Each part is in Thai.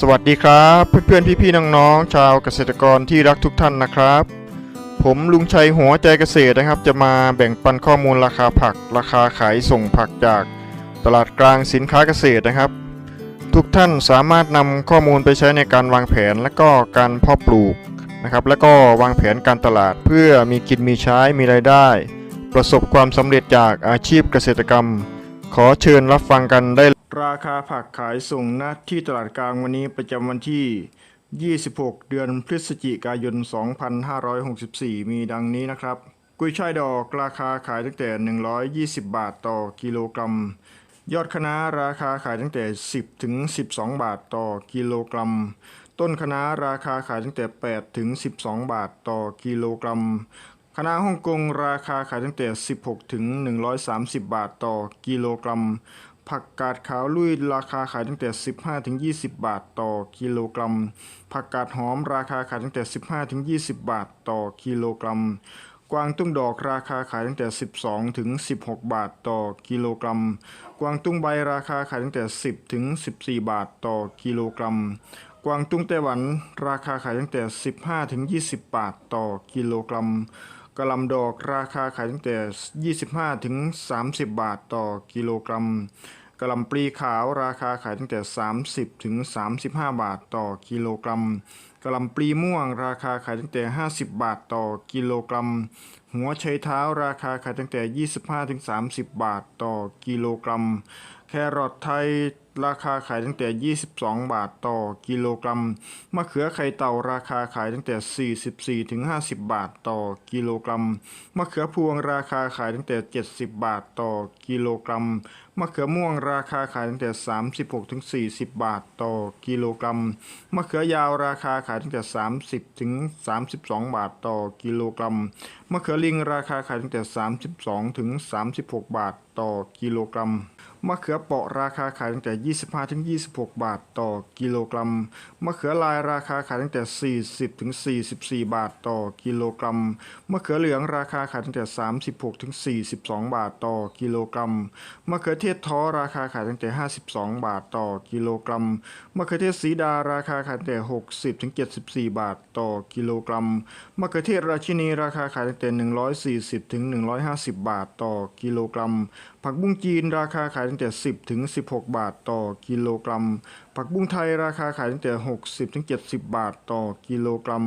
สวัสดีครับเพื่อนๆพี่ๆน้องๆชาวเกษตรกรที่รักทุกท่านนะครับ ผมลุงชัยหัวใจเกษตรนะครับ จะมาแบ่งปันข้อมูลราคาผัก ราคาขายส่งผักจากตลาดกลางสินค้าเกษตรนะครับ ทุกท่านสามารถนำข้อมูลไปใช้ในการวางแผนและก็การเพาะปลูกนะครับ แล้วก็วางแผนการตลาดเพื่อมีกินมีใช้มีรายได้ ประสบความสำเร็จจากอาชีพเกษตรกรรม ขอเชิญรับฟังกันได้ ราคาผักขายส่งณที่ตลาดกลางวันนี้ประจำวันที่ 26 เดือนพฤศจิกายน 2564 มีดังนี้นะครับ กุ้ยช่ายดอกราคาขายตั้งแต่ 120 บาทต่อกิโลกรัม ยอดคะน้าราคาขายตั้งแต่ 10 ถึง 12 บาทต่อกิโลกรัม ต้นคะน้าราคาขายตั้งแต่ 8 ถึง 12 บาทต่อกิโลกรัมคณะฮ่องกงราคาขายตั้งแต่ 16 ถึง 130 บาทต่อกิโลกรัม ผักกาดขาวลุยราคาขายตั้งแต่ 15ถึง20 บาทต่อกิโลกรัม ผักกาดหอมราคาขายตั้งแต่ 15ถึง20 บาทต่อกิโลกรัม กวางตุ้งดอกราคาขายตั้งแต่ 12ถึง16 บาทต่อกิโลกรัม กวางตุ้งใบราคาขายตั้งแต่ 10ถึง14 บาทต่อกิโลกรัม กวางตุ้งไต้หวันราคาขายตั้งแต่ 15ถึง20 บาทต่อกิโลกรัม กะหล่ำดอกราคาขายตั้งแต่ 25 ถึง 30 บาทต่อกิโลกรัมกะหล่ำปลีขาวราคาขายตั้งแต่ 30 ถึง 35 บาทต่อกิโลกรัมกะหล่ำปลีม่วงราคาขายตั้งแต่ 50 บาทต่อกิโลกรัม หัวไชเท้าราคาขายตั้งแต่ 25 ถึง 30 บาทต่อกิโลกรัม แครอทไทย ราคาขายตั้งแต่ 22 บาทต่อกิโลกรัม มะเขือไข่เต่าราคาขายตั้งแต่ 44ถึง50 บาทต่อกิโลกรัม มะเขือพวงราคาขายตั้งแต่ 70 บาทต่อกิโลกรัม มะเขือม่วงราคาขายตั้งแต่ 36ถึง40 บาทต่อกิโลกรัม มะเขือยาวราคาขายตั้งแต่ 30ถึง32 บาทต่อกิโลกรัม มะเขือลิงราคาขายตั้งแต่ 32ถึง36 บาทต่อกิโลกรัม มะเขือเปาะราคาขายตั้งแต่25ถึง26 บาทต่อกิโลกรัม มะเขือลายราคาขายตั้งแต่ 40ถึง44 บาทต่อกิโลกรัม มะเขือเหลืองราคาขายตั้งแต่ 36ถึง42 บาทต่อกิโลกรัม มะเขือเทศท้อราคาขายตั้งแต่ 52 บาทต่อกิโลกรัม มะเขือเทศสีดาราคาขายตั้งแต่ 60ถึง74 บาทต่อกิโลกรัม มะเขือเทศราชินีราคาขายตั้งแต่ 140ถึง150 บาทต่อกิโลกรัม ผักบุ้งจีนราคาขายตั้งแต่ 10 ถึง 16 บาทต่อกิโลกรัม ผักบุ้งไทยราคาขายตั้งแต่ 60 ถึง 70 บาทต่อกิโลกรัม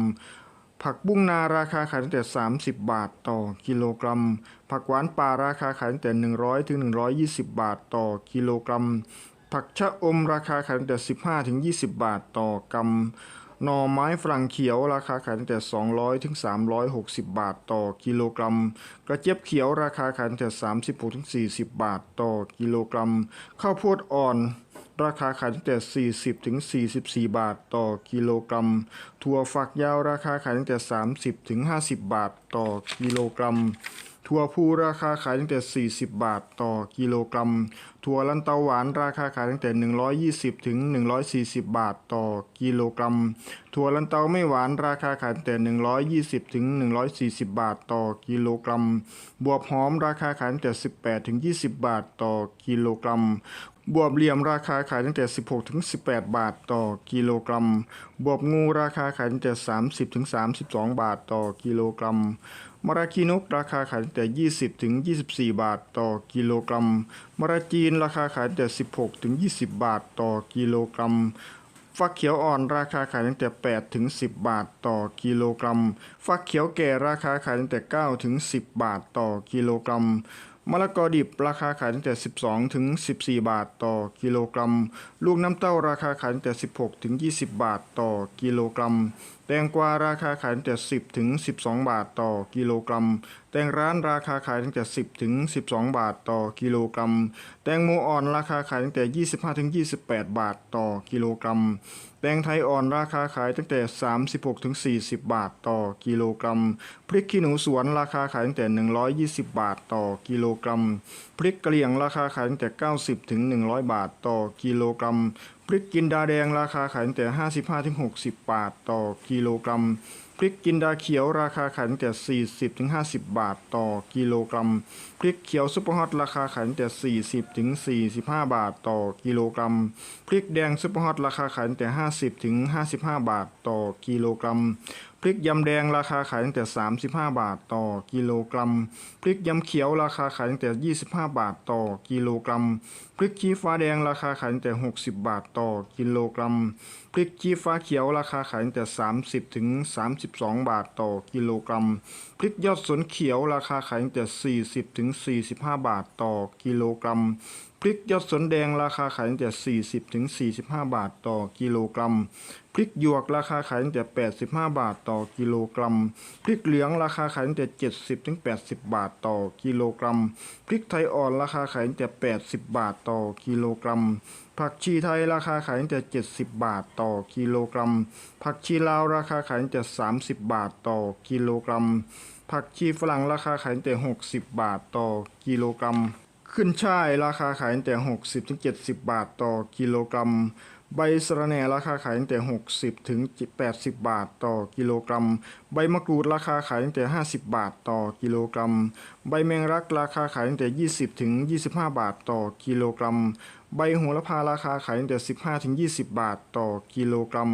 ผักบุ้งนาราคาขายตั้งแต่ 30 บาทต่อกิโลกรัม ผักหวานป่าราคาขายตั้งแต่ 100 ถึง 120 บาทต่อกิโลกรัม ผักชะอมราคาขายตั้งแต่ 15 ถึง 20 บาทต่อกรัม หน่อไม้ฝรั่งเขียวราคาขายตั้งแต่ 200ถึง360 บาทต่อกิโลกรัม กระเจี๊ยบเขียวราคาขายตั้งแต่ 36ถึง40 บาทต่อกิโลกรัม ข้าวโพดอ่อนราคาขายตั้งแต่ 40ถึง44 บาทต่อกิโลกรัม ถั่วฝักยาวราคาขายตั้งแต่ 30ถึง50 บาทต่อกิโลกรัม ถั่วพูราคาขายตั้งแต่ 40 บาทต่อกิโลกรัม ถั่วลันเตาหวานราคาขายตั้งแต่ 120 ถึง 140 บาทต่อกิโลกรัม ถั่วลันเตาไม่หวานราคาขายตั้งแต่ 120 ถึง 140 บาทต่อกิโลกรัม บวบหอมราคาขายตั้งแต่ 18 ถึง 20 บาทต่อกิโลกรัมบวบเหลี่ยมราคาขายตั้งแต่ 16ถึง18 บาทต่อกิโลกรัม บวบงูราคาขายตั้งแต่ 30ถึง32 บาทต่อกิโลกรัม มะระคีนกราคาขายตั้งแต่ 20 ถึง 24 บาทต่อกิโลกรัมมะระจีนราคาขายตั้งแต่ 16 ถึง 20 บาทต่อกิโลกรัมฟักเขียวอ่อนราคาขายตั้งแต่ 8 ถึง 10 บาทต่อกิโลกรัม ฟักเขียวแก่ราคาขายตั้งแต่ 9 ถึง 10 บาทต่อกิโลกรัม มะละกอดิบราคาขายตั้งแต่ 12 ถึง 14 บาทต่อกิโลกรัม ลูกน้ำเต้าราคาขายตั้งแต่ 16 ถึง 20 บาทต่อกิโลกรัม แตงกวาราคาขายตั้งแต่ 10 ถึง 12 บาทต่อกิโลกรัม แตงร้านราคาขายตั้งแต่ 10 ถึง 12 บาทต่อกิโลกรัม แตงโมอ่อนราคาขายตั้งแต่ 25 ถึง 28 บาทต่อกิโลกรัม แตงไทยอ่อนราคาขายตั้งแต่ 36 ถึง 40 บาทต่อกิโลกรัม พริกขี้หนูสวนราคาขายตั้งแต่ 120 บาทต่อกิโลกรัม พริกกะเหรี่ยงราคาขายตั้งแต่ 90 ถึง 100 บาทต่อกิโลกรัม พริกจินดาแดงราคาขายตั้งแต่ 55ถึง60 บาทต่อกิโลกรัม พริกจินดาเขียวราคาขายตั้งแต่ 40ถึง50 บาทต่อกิโลกรัม พริกเขียวซุปเปอร์ฮอตราคาขายตั้งแต่ 40ถึง45 บาทต่อกิโลกรัม พริกแดงซุปเปอร์ฮอตราคาขายตั้งแต่ 50ถึง55 บาทต่อกิโลกรัม พริกยำแดงราคาขายตั้งแต่ 35 บาทต่อกิโลกรัม พริกยำเขียวราคาขายตั้งแต่ 25 บาทต่อกิโลกรัม พริกชี้ฟ้าแดงราคาขายตั้งแต่ 60 บาทต่อกิโลกรัม พริกชี้ฟ้าเขียวราคาขายตั้งแต่ 30ถึง32 บาทต่อกิโลกรัม พริกยอดสนเขียวราคาขายตั้งแต่ 40ถึง45 บาทต่อกิโลกรัม พริกยอดสนแดงราคาขายตั้งแต่ 40ถึง45 บาทต่อกิโลกรัม พริกหยวกราคาขายตั้งแต่ 85 บาทต่อกิโลกรัม พริกเหลืองราคาขายตั้งแต่ 70ถึง80 บาทต่อกิโลกรัม พริกไทยอ่อนราคาขายตั้งแต่ 80 บาทต่อกิโลกรัม ผักชีไทยราคาขายตั้งแต่ 70 บาทต่อกิโลกรัม ผักชีลาวราคาขายตั้งแต่ 30 บาทต่อกิโลกรัม ผักชีฝรั่งราคาขายตั้งแต่ 60 บาทต่อกิโลกรัม ขึ้นช่ายราคาขายตั้งแต่ 60ถึง70 บาทต่อกิโลกรัม ใบสะระแหน่ราคาขายตั้งแต่ 60ถึง80 บาทต่อกิโลกรัม ใบมะกรูดราคาขายตั้งแต่ 50 บาทต่อกิโลกรัม ใบแมงรักราคาขายตั้งแต่ 20ถึง25 บาทต่อกิโลกรัม ใบโหระพาราคาขายตั้งแต่ 15ถึง20 บาทต่อกิโลกรัม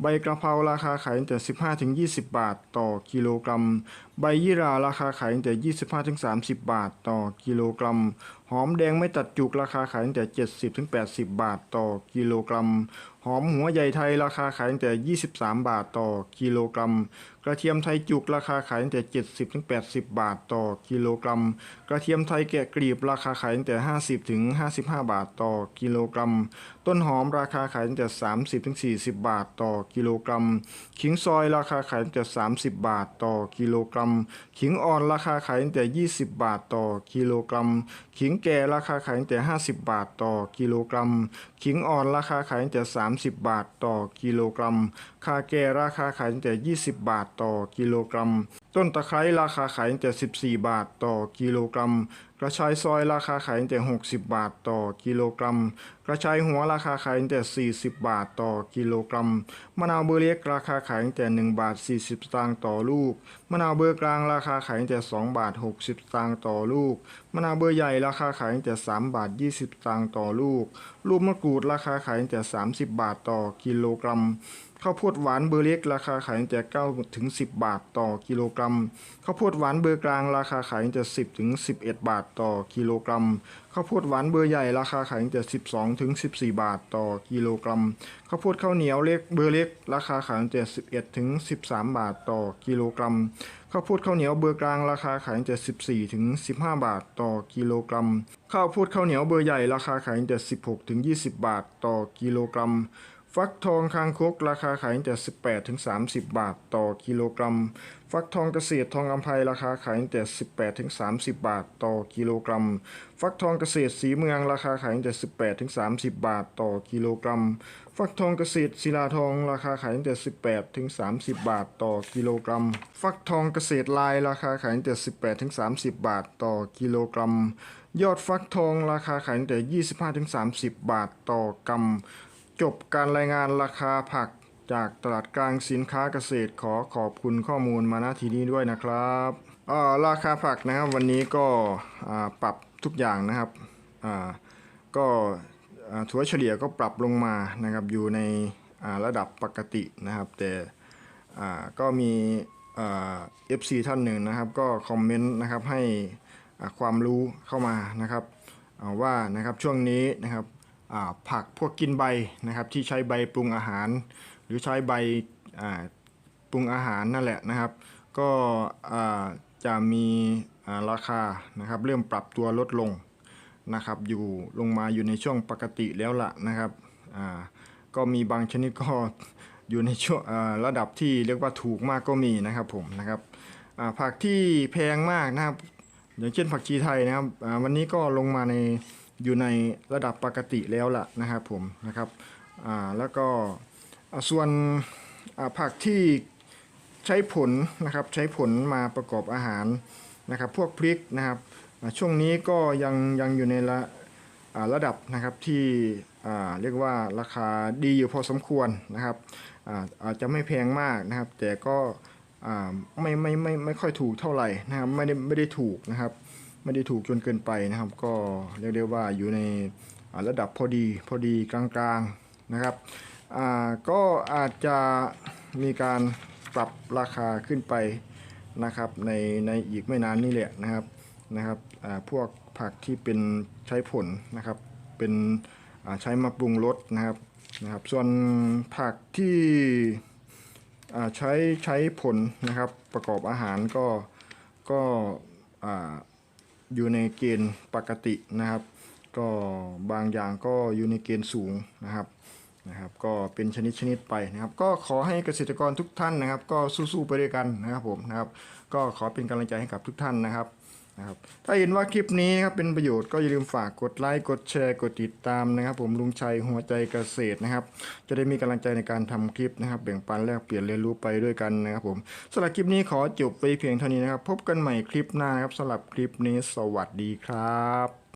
ใบกระเพราราคาขายตั้งแต่ 15ถึง20 บาทต่อกิโลกรัม ใบยี่หราราคาขายตั้งแต่ 25ถึง30 บาทต่อกิโลกรัม หอมแดงไม่ตัดจุกราคาขายตั้งแต่ 70ถึง80 บาทต่อกิโลกรัม หอมหัวใหญ่ไทยราคาขายตั้งแต่ 23 บาทต่อกิโลกรัม กระเทียมไทยจุกราคาขายตั้งแต่ 70ถึง80 บาทต่อกิโลกรัม กระเทียมไทยแกะกลีบราคาขายตั้งแต่ 50ถึง55 บาทต่อกิโลกรัม ต้นหอมราคาขายตั้งแต่ 30ถึง40 บาทต่อกิโลกรัม ขิงซอยราคาขายตั้งแต่ 30 บาทต่อกิโลกรัม ขิงอ่อนราคาขายตั้งแต่ 20 บาทต่อกิโลกรัม ขิงแก่ราคาขายตั้งแต่ 50 บาทต่อกิโลกรัม ขิงอ่อนราคาขายตั้งแต่30 บาทต่อกิโลกรัม คาแก่ราคาขายตั้งแต่ 20 บาทต่อกิโลกรัม ต้นตะไคร้ราคาขายตั้งแต่ 14 บาทต่อกิโลกรัมกระชายซอยราคาขายตั้งแต่ 60 บาทต่อกิโลกรัม กระชายหัวราคาขายตั้งแต่ 40 บาทต่อกิโลกรัม มะนาวเบอร์เล็กราคาขายตั้งแต่ 1 บาท 40 สตางค์ต่อลูก มะนาวเบอร์กลางราคาขายตั้งแต่ 2 บาท 60 สตางค์ต่อลูก มะนาวเบอร์ใหญ่ราคาขายตั้งแต่ 3 บาท 20 สตางค์ต่อลูก ลูกมะกรูดราคาขายตั้งแต่ 30 บาทต่อกิโลกรัมข้าวโพดหวานเบอร์เล็กราคาขายตั้งแต่9ถึง10 บาทต่อกิโลกรัม ข้าวโพดหวานเบอร์กลางราคาขายตั้งแต่ 10ถึง11 บาทต่อกิโลกรัม ข้าวโพดหวานเบอร์ใหญ่ราคาขายตั้งแต่ 12 ถึง 14 บาทต่อกิโลกรัม ข้าวโพดข้าวเหนียวเล็กเบอร์เล็ก ราคาขายตั้งแต่ 11 ถึง 13 บาทต่อกิโลกรัม ข้าวโพดข้าวเหนียวเบอร์กลางราคาขายตั้งแต่ 14 ถึง 15 บาทต่อกิโลกรัม ข้าวโพดข้าวเหนียวเบอร์ใหญ่ราคาขายตั้งแต่ 16 ถึง 20 บาทต่อกิโลกรัม ฟักทองคางคกราคาขายตั้งแต่18ถึง30 บาทต่อกิโลกรัม ฟักทองเกษตรทองอำไพราคาขายตั้งแต่18ถึง30 บาทต่อกิโลกรัม ฟักทองเกษตรสีเมืองราคาขายตั้งแต่18ถึง30 บาทต่อกิโลกรัม ฟักทองเกษตรศิลาทองราคาขายตั้งแต่18ถึง30 บาทต่อกิโลกรัม ฟักทองเกษตรลายราคาขายตั้งแต่18ถึง30 บาทต่อกิโลกรัม ยอดฟักทองราคาขายตั้งแต่25ถึง30 บาทต่อกรัม จบการรายงานราคาผักจากตลาดกลางสินค้าเกษตรขอขอบคุณข้อมูลมาณทีนี้ด้วยนะครับอ่าราคาผักนะครับวันนี้ก็อ่าปรับทุกอย่างนะครับอ่าก็อ่าถั่วเฉลี่ยก็ปรับลงมานะครับอยู่ในอ่าระดับปกตินะครับ แต่อ่าก็มีอ่า FC ท่านหนึ่งนะครับ ก็คอมเมนต์นะครับให้ความรู้เข้ามานะครับอ่าว่านะครับช่วงนี้นะครับ ผักพวกกินใบนะครับ ที่ใช้ใบปรุงอาหาร หรือใช้ใบปรุงอาหารนั่นแหละนะครับ ก็จะมีราคานะครับ เริ่มปรับตัวลดลงนะครับ อยู่ลงมาอยู่ในช่วงปกติแล้วล่ะนะครับก็มีบางชนิดก็อยู่ในช่วงระดับที่เรียกว่าถูกมากก็มีนะครับผมนะครับผักที่แพงมากนะครับ อย่างเช่นผักชีไทยนะครับวันนี้ก็ลงมาใน อยู่ในระดับปกติแล้วล่ะนะครับผมนะครับอ่าแล้วก็ส่วนผักที่ใช้ผลนะครับใช้ผลมาประกอบอาหารนะครับ พวกพริกนะครับช่วงนี้ก็ยังยังอยู่ในระระดับนะครับที่เรียกว่าราคาดีอยู่พอสมควรนะครับอาจจะไม่แพงมากนะครับ แต่ก็อ่ไม่ไม่ไม่ไม่ค่อยถูกเท่าไหร่นะครับไม่ได้ไม่ได้ถูกนะครับ ไม่ได้ถูกจนเกินไปนะครับ ก็เรียกได้ว่าอยู่ในระดับพอดีพอดีกลางๆนะครับก็อาจจะมีการปรับราคาขึ้นไปนะครับในในอีกไม่นานนี่แหละนะครับนะครับพวกผักที่เป็นใช้ผลนะครับ เป็นใช้มาปรุงรสนะครับนะครับ ส่วนผักที่ใช้ใช้ผลนะครับประกอบอาหารก็ก็อ่า อยู่ในเกณฑ์ปกตินะครับ ก็บางอย่างก็อยู่ในเกณฑ์สูงนะครับนะครับ ก็เป็นชนิดชนิดไปนะครับ ก็ขอให้เกษตรกรทุกท่านนะครับ ก็สู้ๆไปด้วยกันนะครับผมนะครับ ก็ขอเป็นกำลังใจให้กับทุกท่านนะครับ นะครับถ้าเห็นว่าคลิปนี้นะครับเป็นประโยชน์ก็อย่าลืมฝากกดไลค์กดแชร์กดติดตามนะครับ ผมลุงชัยหัวใจเกษตรนะครับ จะได้มีกำลังใจในการทำคลิปนะครับแบ่งปันแลกเปลี่ยนเรียนรู้ไปด้วยกันนะครับผมสำหรับคลิปนี้ขอจบไปเพียงเท่านี้นะครับ พบกันใหม่คลิปหน้าครับสำหรับคลิปนี้สวัสดีครับ